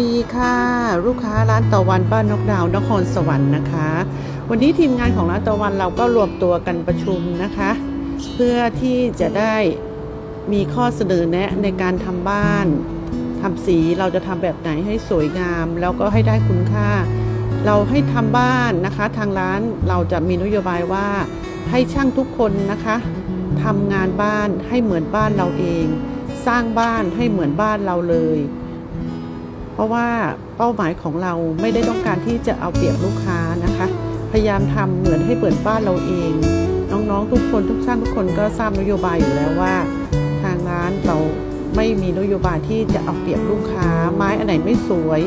ดีค่ะ ลูกค้าร้านตะวันบ้านนกดาวนครสวรรค์นะคะ วันนี้ทีมงานของร้านตะวันเราก็รวมตัวกันประชุมนะคะ เพื่อที่จะได้มีข้อเสนอแนะในการทำบ้านทำสีเราจะทำแบบไหนให้สวยงาม แล้วก็ให้ได้คุณค่า เราให้ทำบ้านนะคะ ทางร้านเราจะมีนโยบายว่าให้ช่างทุกคนนะคะทำงานบ้านให้เหมือนบ้านเราเอง สร้างบ้านให้เหมือนบ้านเราเลย ราะว่าเป้าหมายของเราไม่ได้ต้องการที่จะเอาเปรียบลูกค้านะคะ พยายามทำเหมือนให้เปิดบ้านเราเอง น้องๆทุกคนทุกท่านทุกคนก็ทราบนโยบายอยู่แล้วว่า ทางร้านเราไม่มีนโยบายที่จะเอาเปรียบลูกค้า ไม้อันไหนไม่สวย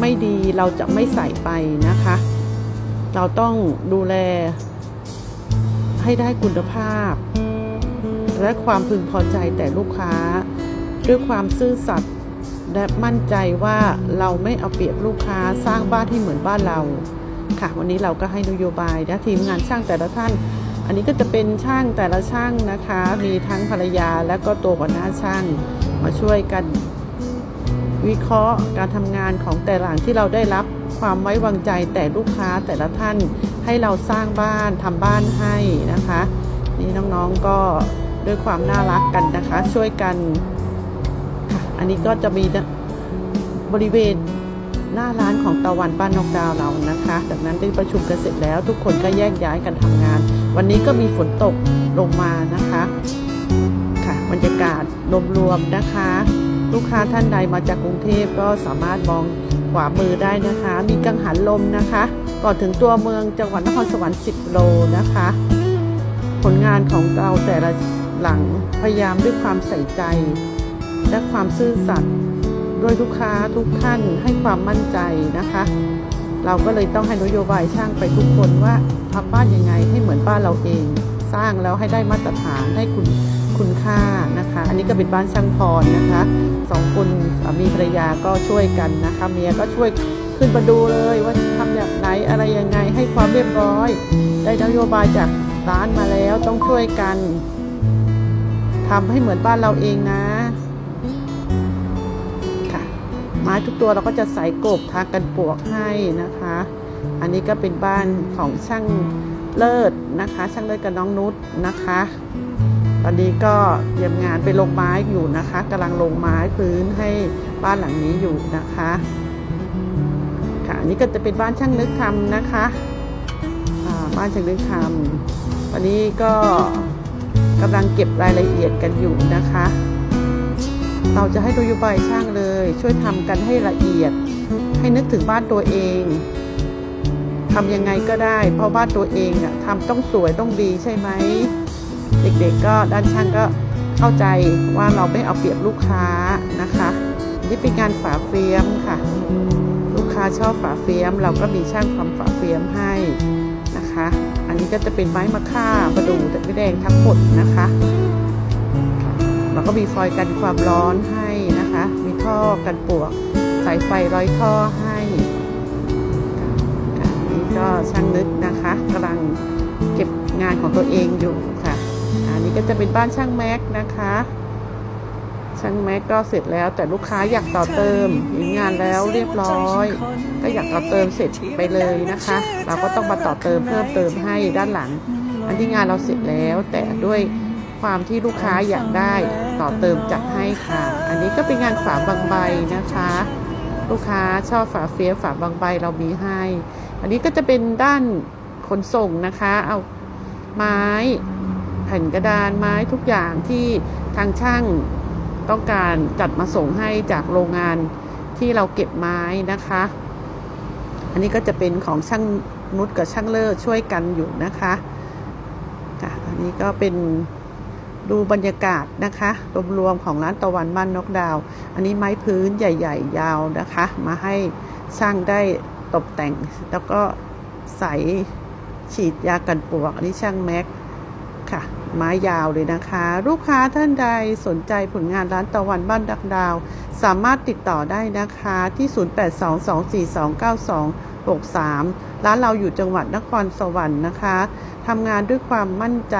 ไม่ดีเราจะไม่ใส่ไปนะคะ เราต้องดูแล ให้ได้คุณภาพ และความพึงพอใจแต่ลูกค้า ด้วยความซื่อสัตย์ และมั่นใจว่าเราไม่เอาเปรียบลูกค้าสร้างบ้านให้เหมือนบ้านเรา ค่ะ วันนี้เราก็ให้นโยบายนะทีมงานช่างแต่ละท่าน อันนี้ก็จะเป็นช่างแต่ละช่างนะคะ มีทั้งภรรยาและก็ตัวหัวหน้าช่างมาช่วยกันวิเคราะห์การทำงานของแต่หลังที่เราได้รับความไว้วางใจแต่ลูกค้าแต่ละท่านให้เราสร้างบ้านทำบ้านให้นะคะ นี่น้องๆก็ด้วยความน่ารักกันนะคะ ช่วยกัน อันนี้ก็จะมีบริเวณหน้าร้านของตะวันบ้านนกดาวเรานะคะ จากนั้นได้ประชุมกันเสร็จแล้ว ทุกคนก็แยกย้ายกันทำงาน วันนี้ก็มีฝนตกลงมานะคะ ค่ะบรรยากาศรวมๆนะคะ ลูกค้าท่านใดมาจากกรุงเทพก็สามารถมองขวามือได้นะคะ มีกังหันลมนะคะ ก่อนถึงตัวเมืองจังหวัดนครสวรรค์ 10 โลนะคะ ผลงานของเราแต่ละหลังพยายามด้วยความใส่ใจ และความซื่อสัตย์ด้วยลูกค้าทุกท่านให้ความมั่นใจนะคะ เราก็เลยต้องให้นโยบายช่างไปทุกคนว่าทำบ้านยังไงให้เหมือนบ้านเราเอง สร้างแล้วให้ได้มาตรฐานให้คุณคุณค่านะคะ อันนี้ก็เป็นบ้านช่างพรนะคะสองคนสามีภรรยาก็ช่วยกันนะคะเมียก็ช่วยขึ้นมาดูเลยว่าทำแบบไหนอะไรยังไงให้ความเรียบร้อย ได้นโยบายจากร้านมาแล้วต้องช่วยกันทำให้เหมือนบ้านเราเองนะค่ะ ไม้ทุกตัวเราก็จะใส่กบทากันปลวกให้นะคะ อันนี้ก็เป็นบ้านของช่างเลิศนะคะ ช่างเลิศกับน้องนุชนะคะ ตอนนี้ก็เตรียมงานไปลงไม้อยู่นะคะกำลังลงไม้พื้นให้บ้านหลังนี้อยู่นะคะค่ะอันนี้ก็จะเป็นบ้านช่างนึกทำนะคะบ้านช่างนึกทำวันนี้ก็กำลังเก็บรายละเอียดกันอยู่นะคะ เราจะให้นโยบายช่างเลย ช่วยทำกันให้ละเอียด ให้นึกถึงบ้านตัวเองทำยังไงก็ได้ เพราะบ้านตัวเองอะทำต้องสวยต้องดีใช่ไหมเด็กๆก็ด้านช่างก็เข้าใจว่าเราไม่เอาเปรียบลูกค้านะคะนี่เป็นงานฝาเฟียมค่ะ ลูกค้าชอบฝาเฟียม เราก็มีช่างทำฝาเฟียมให้นะคะ อันนี้ก็จะเป็นไม้มะค่าประดูแต่ไม่แดงทั้งหมดนะคะ เราก็มีฟอยล์กันความร้อนให้นะคะ มีท่อกันปวก สายไฟร้อยท่อให้ค่ะนี่ก็ช่างนึกนะคะกำลังเก็บงานของตัวเองอยู่ค่ะ อันนี้ก็จะเป็นบ้านช่างแม็กนะคะ ช่างแม็กก็เสร็จแล้ว แต่ลูกค้าอยากต่อเติมเห็นงานแล้วเรียบร้อย ก็อยากต่อเติมเสร็จไปเลยนะคะ เราก็ต้องมาต่อเติมเพิ่มเติมให้ด้านหลัง อันที่งานเราเสร็จแล้วแต่ด้วย ความที่ลูกค้าอยากได้ต่อเติมจัดให้ค่ะ อันนี้ก็เป็นงานฝาบางใบนะคะ ลูกค้าชอบฝาเฟียฝาบางใบเรามีให้ อันนี้ก็จะเป็นด้านขนส่งนะคะ เอาไม้แผ่นกระดานไม้ทุกอย่างที่ทางช่างต้องการจัดมาส่งให้จากโรงงานที่เราเก็บไม้นะคะ อันนี้ก็จะเป็นของช่างนุชกับช่างเลิศช่วยกันอยู่นะคะค่ะอันนี้ก็เป็น ดูบรรยากาศนะคะรวมๆของร้านตะวันบ้านนกดาว อันนี้ไม้พื้นใหญ่ ๆ ยาวนะคะ มาให้ช่างได้ตกแต่ง แล้วก็ใสฉีดยากันปวก อันนี้ช่างแม็กค่ะ ไม้ยาวเลยนะคะ ลูกค้าท่านใดสนใจผลงานร้านตะวันบ้านดักดาว สามารถติดต่อได้นะคะที่ 0822429263 ร้านเราอยู่จังหวัดนครสวรรค์นะคะ ทำงานด้วยความมั่นใจ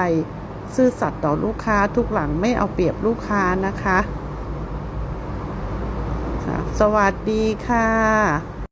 ซื่อสัตย์ต่อลูกค้าทุกหลังไม่เอาเปรียบลูกค้านะคะ สวัสดีค่ะ